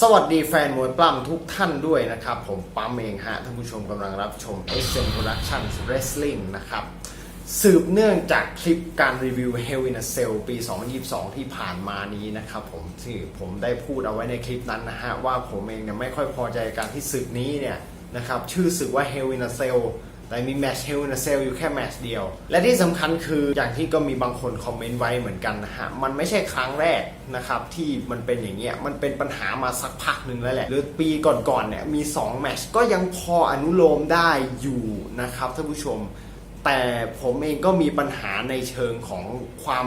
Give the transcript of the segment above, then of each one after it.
สวัสดีแฟนมวยปล้ำทุกท่านด้วยนะครับ ผมปั๊มเองฮะท่านผู้ชมกำลังรับชม SM Production Wrestling นะครับ สืบเนื่องจากคลิปการรีวิว Hell in a Cell ปี 2022 ที่ผ่านมานี้นะครับผมที่ผมได้พูดเอาไว้ในคลิปนั้นนะฮะ ว่าผมเองเนี่ยไม่ค่อยพอใจการที่ศึกนี้เนี่ยนะครับ ชื่อศึกว่า Hell in a Cell แต่มีแมช์ Hell in a Cell อยู่แค่แมชเดียว และที่สำคัญคืออย่างที่ก็มีบางคนคอมเมนต์ไว้เหมือนกันนะฮะ มันไม่ใช่ครั้งแรกนะครับ ที่มันเป็นอย่างเงี้ย มันเป็นปัญหามาสักพักหนึ่งแล้วแหละ หรือปีก่อนๆเนี่ยมี 2 แมชก็ยังพออนุโลมได้อยู่นะครับท่านผู้ชมแต่ผมเองก็มีปัญหาในเชิงของความ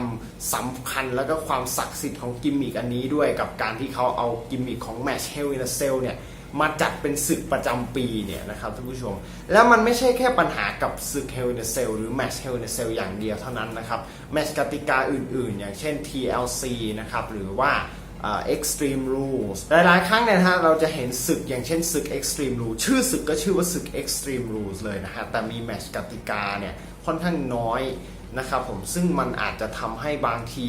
สำคัญแล้วก็ความศักดิ์สิทธิ์ของกิมมิกอันนี้ด้วยกับการที่เขาเอากิมมิคของแมชเฮล in a Cell เนี่ย มาจัดเป็นศึกประจำปีเนี่ยนะครับท่านผู้ชม แล้วมันไม่ใช่แค่ปัญหากับศึก Hell in a Cell หรือ Match Hell in a Cell อย่างเดียวเท่านั้นนะครับแมชกติกาอื่นๆ อย่างเช่น TLC นะครับหรือว่าอ่า Extreme Rules หลายๆ ครั้งเนี่ยนะฮะเราจะเห็นศึกอย่างเช่นศึก Extreme Rules ชื่อศึกก็ชื่อว่าศึก Extreme Rules เลยนะฮะแต่มีแมชกติกาเนี่ยค่อนข้างน้อยนะครับผมซึ่งมันอาจจะทำให้บางที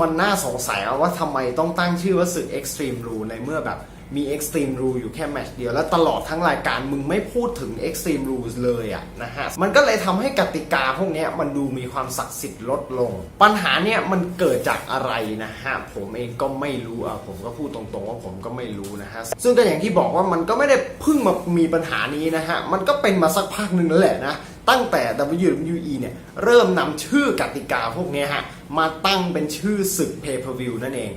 มันน่าสงสัยว่าทำไมต้องตั้งชื่อว่าศึก Extreme Rule ในเมื่อแบบ มี Extreme Rule อยู่แค่แมตช์เดียว แล้วตลอดทั้งรายการมึงไม่พูดถึง Extreme Rules เลยอะนะฮะ มันก็เลยทำให้กติกาพวกเนี้ยมันดูมีความศักดิ์สิทธิ์ลดลง ปัญหาเนี้ยมันเกิดจากอะไรนะฮะ ผมเองก็ไม่รู้อะผมก็พูดตรงๆว่าผมก็ไม่รู้นะฮะ ซึ่งก็อย่างที่บอกว่ามันก็ไม่ได้เพิ่งมามีปัญหานี้นะฮะ มันก็เป็นมาสักพักหนึ่งแล้วแหละนะตั้งแต่ WWE เนี่ยเริ่มนำชื่อกติกาพวกเนี้ยฮะมาตั้งเป็นชื่อศึก Pay Per View นั่นเอง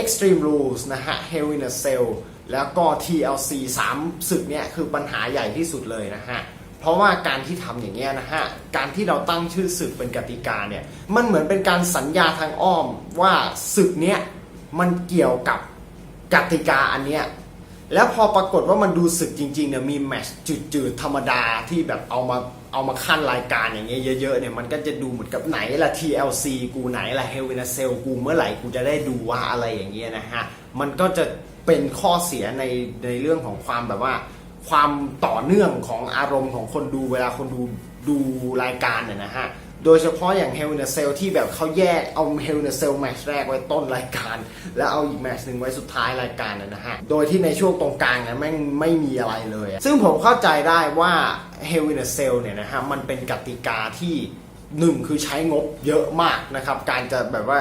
Extreme Rules นะฮะ Hell in a Cell แล้วก็ TLC 3ศึกเนี่ยคือปัญหาใหญ่ที่สุดเลยนะฮะ เพราะว่าการที่ทำอย่างเงี้ยนะฮะ การที่เราตั้งชื่อศึกเป็นกติกาเนี่ย มันเหมือนเป็นการสัญญาทางอ้อมว่าศึกเนี้ยมันเกี่ยวกับกติกาอันเนี้ย แล้วพอปรากฏว่ามันดูศึกจริงๆเนี่ยมีแมชจืดๆธรรมดาที่แบบเอามาเอามาขั้นรายการอย่างเงี้ยเยอะๆเนี่ยมันก็จะดูเหมือนกับไหนละ TLC กูไหนละ Hell in a Cell กูเมื่อไหร่กูจะได้ดูว่าอะไรอย่างเงี้ยนะฮะ มันก็จะ เป็นข้อเสียในในเรื่องของความแบบว่า ความต่อเนื่องของอารมณ์ของคนดูเวลาคนดูดูรายการเนี่ยนะฮะ โดยเฉพาะอย่าง Hell in a Cell ที่แบบเขาแยกเอา Hell in a Cell แมตช์แรกไว้ต้นรายการ แล้วเอาอีกแมตช์หนึ่งไว้สุดท้ายรายการนะนะฮะ โดยที่ในช่วงตรงกลางเนี่ยแม่งไม่มีอะไรเลย ซึ่งผมเข้าใจได้ว่า Hell in a Cell เนี่ยนะฮะมันเป็นกติกาที่ หนึ่งคือใช้งบเยอะมากนะครับ การจะแบบว่า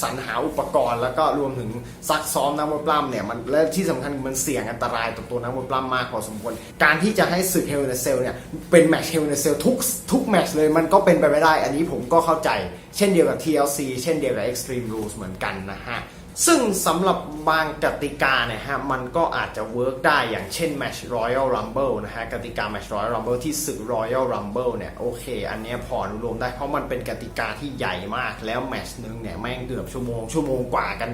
สรรหาอุปกรณ์ แล้วก็รวมถึงซักซ้อมนักมวยปล้ำเนี่ยมันและที่สำคัญมันเสี่ยงอันตรายต่อตัวนักมวยปล้ำมากพอสมควร การที่จะให้ศึกเฮลเนเซลเนี่ยเป็นแมตช์ Hell in a Cell ทุกทุกแมตช์เลยมันก็เป็นไปไม่ได้ อันนี้ผมก็เข้าใจ เช่นเดียวกับ TLC เช่นเดียวกับ Extreme Rules เหมือนกันนะฮะ ซึ่งสำหรับบางกติกาเนี่ยฮะมันก็อาจจะเวิร์กได้อย่างเช่น Match Royal Rumble นะฮะกติกา Match Royal Rumble ที่ศึก Royal Rumble เนี่ยโอเค อันนี้พออนุโลมได้เพราะมันเป็นกติกาที่ใหญ่มากแล้วแมช์นึงเนี่ยแม่งเกือบชั่วโมงชั่วโมงกว่ากัน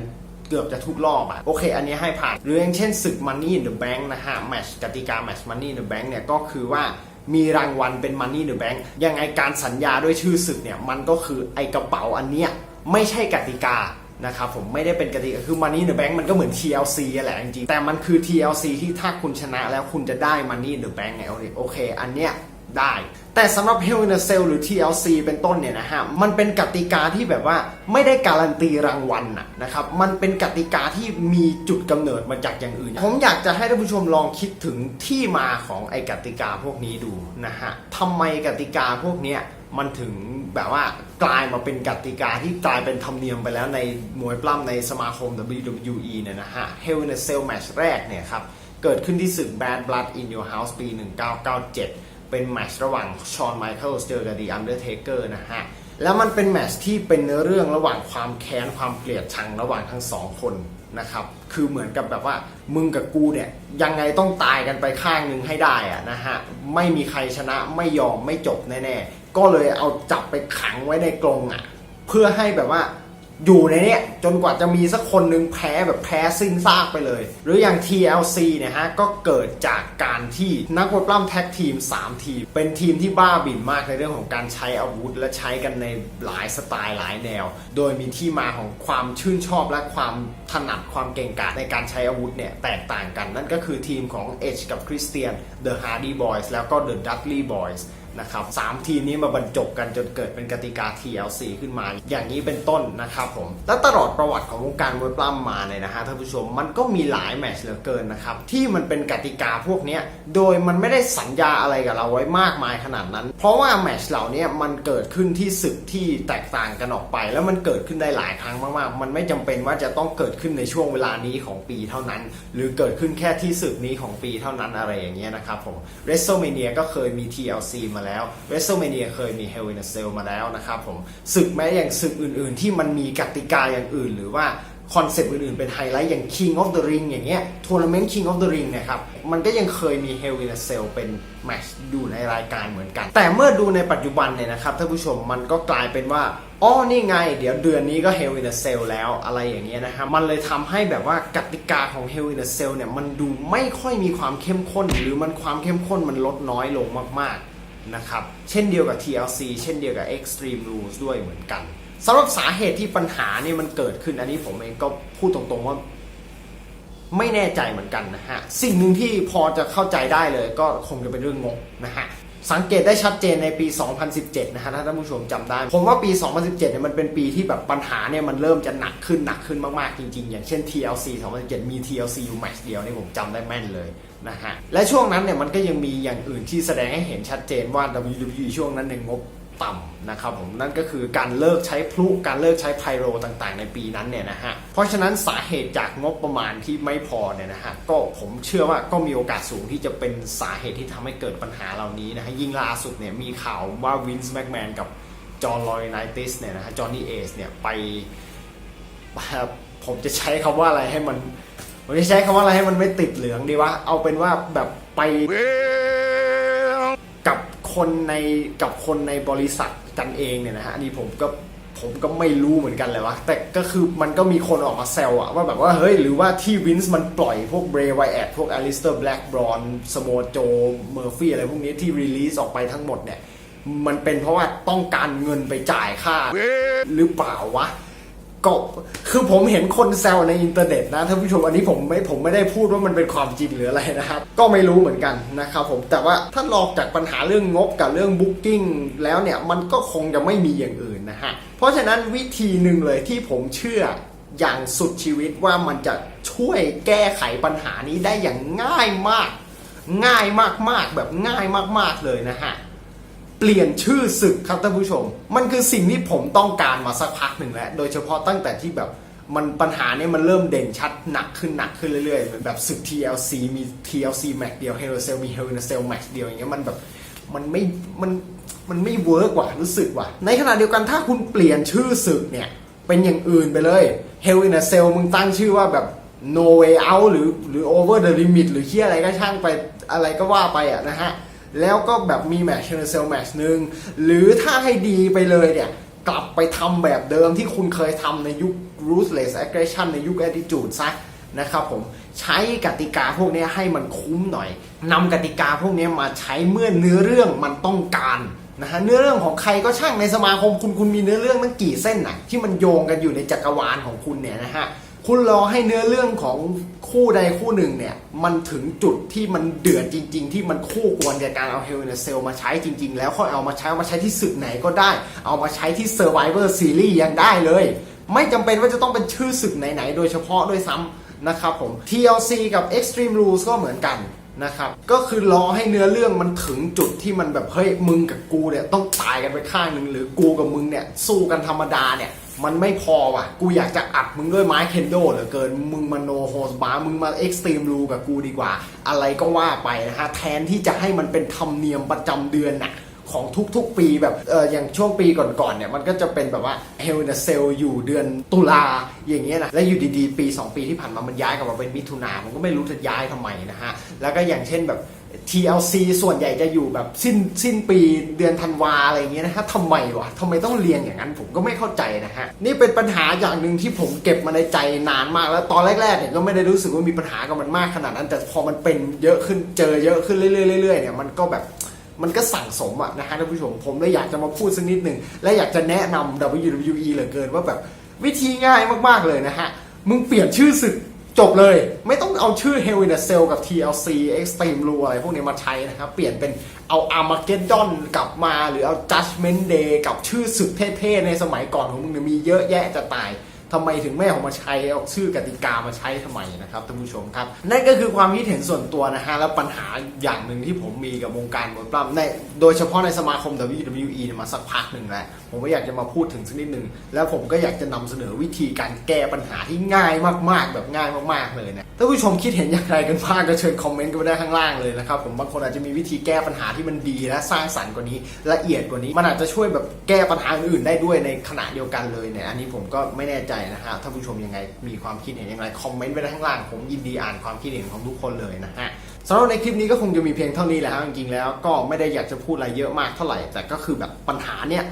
เกือบจะทุกรอบอะโอเค อันนี้ให้ผ่าน หรืออย่างเช่นศึก Money in the Bank นะฮะแมชกติกา Match Money in the Bank เนี่ยก็คือว่ามีรางวัลเป็น Money in the Bank ยังไงการสัญญาด้วยชื่อศึกเนี่ยมันก็คือไอกระเป๋าอันเนี้ยไม่ใช่กติกา นะครับผมไม่ได้เป็นกติกาคือ Money in the Bank มันก็เหมือน TLC อะแหละจริงๆแต่มันคือ TLC ที่ถ้าคุณชนะแล้วคุณจะได้ Money in the Bank ไงโอเค อันเนี้ยได้ แต่สำหรับ Hell in a Cell หรือ TLC เป็นต้นเนี่ยนะฮะ มันเป็นกติกาที่แบบว่าไม่ได้การันตีรางวัลนะนะครับ มันเป็นกติกาที่มีจุดกำเนิดมาจากอย่างอื่น ผมอยากจะให้ท่านผู้ชมลองคิดถึงที่มาของไอ้กติกาพวกนี้ดูนะฮะทำไมกติกาพวกเนี้ยมันถึง แบบว่ากลายมาเป็นกติกาที่กลายเป็นธรรมเนียมไปแล้วในมวยปล้ำในสมาคม WWE เนี่ยนะฮะ Hell in a Cell Match แรกเนี่ยครับ เกิดขึ้นที่ศึก Bad Blood in Your House ปี 1997 เป็นแมตช์ระหว่างชอนไมเคิลเจอกับ The Undertaker นะฮะ แล้วมันเป็นแมตช์ที่เป็นเนื้อเรื่องระหว่างความแค้นความเกลียดชังระหว่างทั้งสองคนนะครับ คือเหมือนกับแบบว่ามึงกับกูเนี่ยยังไงต้องตายกันไปข้างหนึ่งให้ได้อะนะฮะ ไม่มีใครชนะไม่ยอมไม่จบแน่ๆ ก็เลยเอาจับไปขังไว้ในกรงอะ เพื่อให้แบบว่าอยู่ในเนี้ยจนกว่าจะมีสักคนนึงแพ้แบบแพ้สิ้นซากไปเลย หรืออย่าง TLC เนี่ยฮะ ก็เกิดจากการที่นักวยปล้ำแท็กทีม 3 ทีม เป็นทีมที่บ้าบิ่นมากในเรื่องของการใช้อาวุธ และใช้กันในหลายสไตล์หลายแนว โดยมีที่มาของความชื่นชอบและความถนัดความเก่งกาจในการใช้อาวุธเนี่ย แตกต่างกันนั่นก็คือทีมของ Edge กับ Christian The Hardy Boys แล้วก็ The Dudley Boys นะครับสามทีมนี้มาบรรจบกันจนเกิดเป็นกติกา TLC ขึ้นมา อย่างนี้เป็นต้นนะครับผม และตลอดประวัติของวงการมวยปล้ำมาเนี่ยนะฮะท่านผู้ชมมันก็มีหลายแมตช์เหลือเกินนะครับ ที่มันเป็นกติกาพวกนี้โดยมันไม่ได้สัญญาอะไรกับเราไว้มากมายขนาดนั้น เพราะว่าแมตช์เหล่านี้มันเกิดขึ้นที่ศึกที่แตกต่างกันออกไป แล้วมันเกิดขึ้นได้หลายครั้งมากๆ มันไม่จำเป็นว่าจะต้องเกิดขึ้นในช่วงเวลานี้ของปีเท่านั้น หรือเกิดขึ้นแค่ที่ศึกนี้ของปีเท่านั้นอะไรอย่างเงี้ยนะครับผม WrestleMania ก็เคยมี TLC มาแล้ว WrestleMania เคยมี Hell in a Cell มาแล้วนะครับผมศึกแม้อย่างศึกอื่นๆ ที่มันมีกติกาอย่างอื่น หรือว่าคอนเซปต์อื่นๆ เป็นไฮไลท์อย่าง King of the Ring อย่างเงี้ยทัวร์นาเมนต์ King of the Ring นี่ยครับ มันก็ยังเคยมี Hell in a Cell เป็นแมช์อยู่ในรายการเหมือนกัน แต่เมื่อดูในปัจจุบันเนี่ยนะครับท่านผู้ชมมันก็กลายเป็นว่าอ๋อนี่ไง เดี๋ยวเดือนนี้ก็ Hell in a Cell แล้วอะไรอย่างเงี้ยนะครับ มันเลยทำให้แบบว่ากติกาของ Hell in a Cell เนี่ยมันดูไม่ค่อยมีความเข้มข้น หรือมันความเข้มข้นมันลดน้อยลงมากๆ นะครับ เช่นเดียวกับ TLC เช่นเดียวกับ Extreme Rules ด้วยเหมือนกันสำหรับสาเหตุที่ปัญหานี่มันเกิดขึ้นอันนี้ผมเองก็พูดตรงๆว่าไม่แน่ใจเหมือนกันนะฮะ สิ่งหนึ่งที่พอจะเข้าใจได้เลยก็คงจะเป็นเรื่องงบนะฮะ สังเกตได้ชัดเจนในปี 2017 นะฮะถ้าท่านผู้ชมจำได้ ผมว่าปี 2017 เนี่ยมันเป็นปีที่แบบปัญหาเนี่ยมันเริ่มจะหนักขึ้นหนักขึ้นมากๆจริงๆ อย่างเช่น TLC 2017 มี TLC อยู่แมตช์เดียวนี่ผมจำได้แม่นเลย นะฮะและช่วงนั้นเนี่ยมันก็ยังมีอย่างอื่นที่แสดงให้เห็นชัดเจนว่า WWE ช่วงนั้นเนี่ยงบต่ำนะครับผมนั่นก็คือการเลิกใช้พลุการเลิกใช้ไพโรต่างๆ ในปีนั้นเนี่ยนะฮะเพราะฉะนั้นสาเหตุจากงบประมาณที่ไม่พอเนี่ยนะฮะก็ผมเชื่อว่าก็มีโอกาสสูงที่จะเป็นสาเหตุที่ทำให้เกิดปัญหาเหล่านี้นะฮะยิ่งล่าสุดเนี่ยมีข่าวว่าวินส์แม็กแมนกับจอห์นลอยไนติสเนี่ยนะฮะจอห์นนี่เอสเนี่ยไปผมจะใช้คำว่าอะไรให้มัน ผมจะใช้คำว่าอะไรให้มันไม่ติดเหลืองดีวะ เอาเป็นว่าแบบไปกับคนในกับคนในบริษัทกันเองเนี่ยนะฮะอันนี้ผมก็ผมก็ไม่รู้เหมือนกันเลยวะแต่ก็คือมันก็มีคนออกมาแซวอะว่าแบบว่าเฮ้ยหรือว่าที่วินส์มันปล่อยพวกเบรย์ไวแอดพวกอลิสเตอร์แบล็กบรอนสโมโจเมอร์ฟี่อะไรพวกนี้ที่รีลีสออกไปทั้งหมดเนี่ย มันเป็นเพราะว่าต้องการเงินไปจ่ายค่าหรือเปล่าวะ ก็คือผมเห็นคนแซวในอินเทอร์เน็ตนะท่านผู้ชมอันนี้ผมไม่ผมไม่ได้พูดว่ามันเป็นความจริงหรืออะไรนะครับ ก็ไม่รู้เหมือนกันนะครับผมแต่ว่าถ้าลอกจากปัญหาเรื่องงบกับเรื่องบุ๊กกิ้งแล้วเนี่ยมันก็คงจะไม่มีอย่างอื่นนะฮะเพราะฉะนั้นวิธีหนึ่งเลยที่ผมเชื่ออย่างสุดชีวิตว่ามันจะช่วยแก้ไขปัญหานี้ได้อย่างง่ายมาก ง่ายมากๆแบบง่ายมากๆเลยนะฮะ ลี่ยนชื่อศึกครับท่านผู้ชม มันคือสิ่งที่ผมต้องการมาสักพักหนึ่งแล้ว โดยเฉพาะตั้งแต่ที่แบบมันปัญหาเนี่ยมันเริ่มเด่นชัดหนักขึ้นหนักขึ้นเรื่อยๆเหมือนแบบศึก TLC มี TLC แมตช์เดียว Hell in a Cell มี Hell in a Cell แมตช์เดียวอย่างเงี้ยมันแบบมันไม่มันมันไม่เวิร์กว่ะรู้สึกว่ะในขณะเดียวกันถ้าคุณเปลี่ยนชื่อศึกเนี่ยเป็นอย่างอื่นไปเลย Hell in a Cell มึงตั้งชื่อว่าแบบ No Way Out หรือหรือ Over the Limit หรือเที่ยอะไรก็ช่างไปอะไรก็ว่าไปอะนะฮะ แล้วก็แบบมีแมตช์เชนเซลแมตช์หนึ่งหรือถ้าให้ดีไปเลยเนี่ย กลับไปทำแบบเดิมที่คุณเคยทำในยุค ruthless aggression ในยุค attitude ซะนะครับผมใช้กติกาพวกนี้ให้มันคุ้มหน่อยนำกติกาพวกนี้มาใช้เมื่อเนื้อเรื่องมันต้องการนะฮะเนื้อเรื่องของใครก็ช่างในสมาคมคุณคุณมีเนื้อเรื่องตั้งกี่เส้นน่ะที่มันโยงกันอยู่ในจักรวาลของคุณเนี่ยนะฮะ คุณรอให้เนื้อเรื่องของคู่ใดคู่หนึ่งเนี่ย มันถึงจุดที่มันเดือดจริง ๆ ที่มันคู่ควรกับการเอาเฮลเนเซลมาใช้จริง ๆ แล้วค่อยเอามาใช้เอามาใช้ที่ศึกไหนก็ได้ เอามาใช้ที่ Survivor Series ยังได้เลย ไม่จำเป็นว่าจะต้องเป็นชื่อศึกไหน ๆ โดยเฉพาะด้วยซ้ำนะครับผม TLC กับ Extreme Rules ก็เหมือนกัน นะครับ ก็คือรอให้เนื้อเรื่องมันถึงจุดที่มันแบบเฮ้ยมึงกับกูเนี่ยต้องตายกันไปข้างหนึ่งหรือกูกับมึงเนี่ยสู้กันธรรมดาเนี่ยมันไม่พอว่ะ กูอยากจะอัดมึงด้วยไม้เคนโดเหลือเกิน มึงมาโนโฮสบาร์มึงมาเอ็กซ์ตรีมรูกับกูดีกว่า อะไรก็ว่าไปนะฮะ แทนที่จะให้มันเป็นธรรมเนียมประจำเดือนน่ะ ของทุกๆปีแบบเอออย่างช่วงปีก่อนๆเนี่ยมันก็จะเป็นแบบว่าเฮลเนเซลอยู่เดือนตุลาอย่างเงี้ยนะแล้วอยู่ดีๆ ปี 2 ปีที่ผ่านมามันย้ายกลับมาเป็นมิถุนามันก็ไม่รู้จะย้ายทำไมนะฮะ แล้วก็อย่างเช่นแบบ TLC ส่วนใหญ่จะอยู่แบบสิ้นสิ้นปีเดือนธันวาอะไรอย่างเงี้ยนะฮะทำไมวะทำไมต้องเรียงอย่างนั้นผมก็ไม่เข้าใจนะฮะ นี่เป็นปัญหาอย่างหนึ่งที่ผมเก็บมาในใจนานมากแล้วตอนแรกๆเนี่ยก็ไม่ได้รู้สึกว่ามีปัญหากับมันมากขนาดนั้น แต่พอมันเป็นเยอะขึ้นเจอเยอะขึ้นเรื่อยๆเนี่ยมันก็แบบ มันก็สั่งสมอะนะฮะท่านผู้ชม ผมเลยอยากจะมาพูดสักนิดหนึ่ง และอยากจะแนะนำ WWE เหลือเกินว่าแบบวิธีง่ายมากๆเลยนะฮะ มึงเปลี่ยนชื่อศึกจบเลย ไม่ต้องเอาชื่อ Hell in a Cell กับ TLC Extreme Rule อะไรพวกนี้มาใช้นะครับ เปลี่ยนเป็นเอา Armageddon กลับมา หรือเอา Judgment Day กับชื่อศึกเท่ๆในสมัยก่อนของมึงเนี่ยมีเยอะแยะจะตาย ทำไมถึงไม่เอามาใช้เอาชื่อกติกามาใช้ทำไมนะครับท่านผู้ชมครับ นั่นก็คือความคิดเห็นส่วนตัวนะฮะแล้วปัญหาอย่างหนึ่งที่ผมมีกับวงการมวยปล้ำในโดยเฉพาะในสมาคม WWE มาสักพักหนึ่งแล้วผมก็อยากจะมาพูดถึงสักนิดหนึ่งแล้วผมก็อยากจะนำเสนอวิธีการแก้ปัญหาที่ง่ายมาก ๆ แบบง่ายมากๆเลยนะท่านผู้ชมคิดเห็นอย่างไรกันบ้างก็เชิญคอมเมนต์กันมาได้ข้างล่างเลยนะครับผมบางคนอาจจะมีวิธีแก้ปัญหาที่มันดีและสร้างสรรค์กว่านี้ละเอียดกว่านี้ มันอาจจะช่วยแบบแก้ปัญหาอื่นได้ด้วยในขณะเดียวกันเลยเนี่ยอันนี้ผมก็ไม่แน่ใจนะฮะท่านผู้ชมยังไงมีความคิดเห็นยังไงคอมเมนต์ไว้ด้านล่างผมยินดีอ่านความคิดเห็นของทุกคนเลยนะฮะสำหรับในคลิปนี้ก็คงจะมีเพียงเท่านี้แหละฮะจริงๆแล้วก็ไม่ได้อยากจะพูดอะไรเยอะมากเท่าไหร่แต่ก็คือแบบปัญหาเนี่ย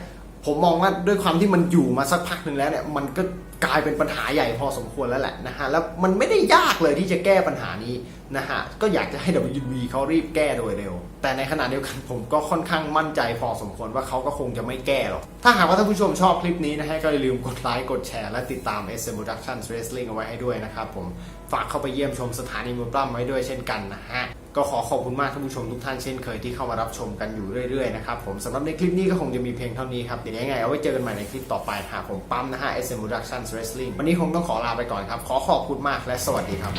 ผมมองว่าด้วยความที่มันอยู่มาสักพักหนึ่งแล้วเนี่ยมันก็กลายเป็นปัญหาใหญ่พอสมควรแล้วแหละนะฮะแล้วมันไม่ได้ยากเลยที่จะแก้ปัญหานี้นะฮะก็อยากจะให้ WB เขารีบแก้โดยเร็ว แต่ในขณะเดียวกันผมก็ค่อนข้างมั่นใจพอสมควรว่าเขาก็คงจะไม่แก้หรอก ถ้าหากว่าท่านผู้ชมชอบคลิปนี้นะฮะก็อย่าลืมกดไลค์กดแชร์และติดตาม SM Productions Wrestling เอาไว้ให้ด้วยนะครับผมฝากเข้าไปเยี่ยมชมสถานีมวยปล้ำไว้ด้วยเช่นกันนะฮะ ก็ขอขอบคุณมากท่านผู้ชมทุกท่านเช่นเคยที่เข้ามารับชมกันอยู่เรื่อยๆนะครับผมสำหรับในคลิปนี้ก็คงจะมีเพียงเท่านี้ครับเดี๋ยวยังไงเอาไว้เจอกันใหม่ในคลิปต่อไปหากผมปั๊มนะฮะ SM Productions Wrestling วันนี้คงต้องขอลาไปก่อนครับ ขอขอบคุณมากและสวัสดีครับ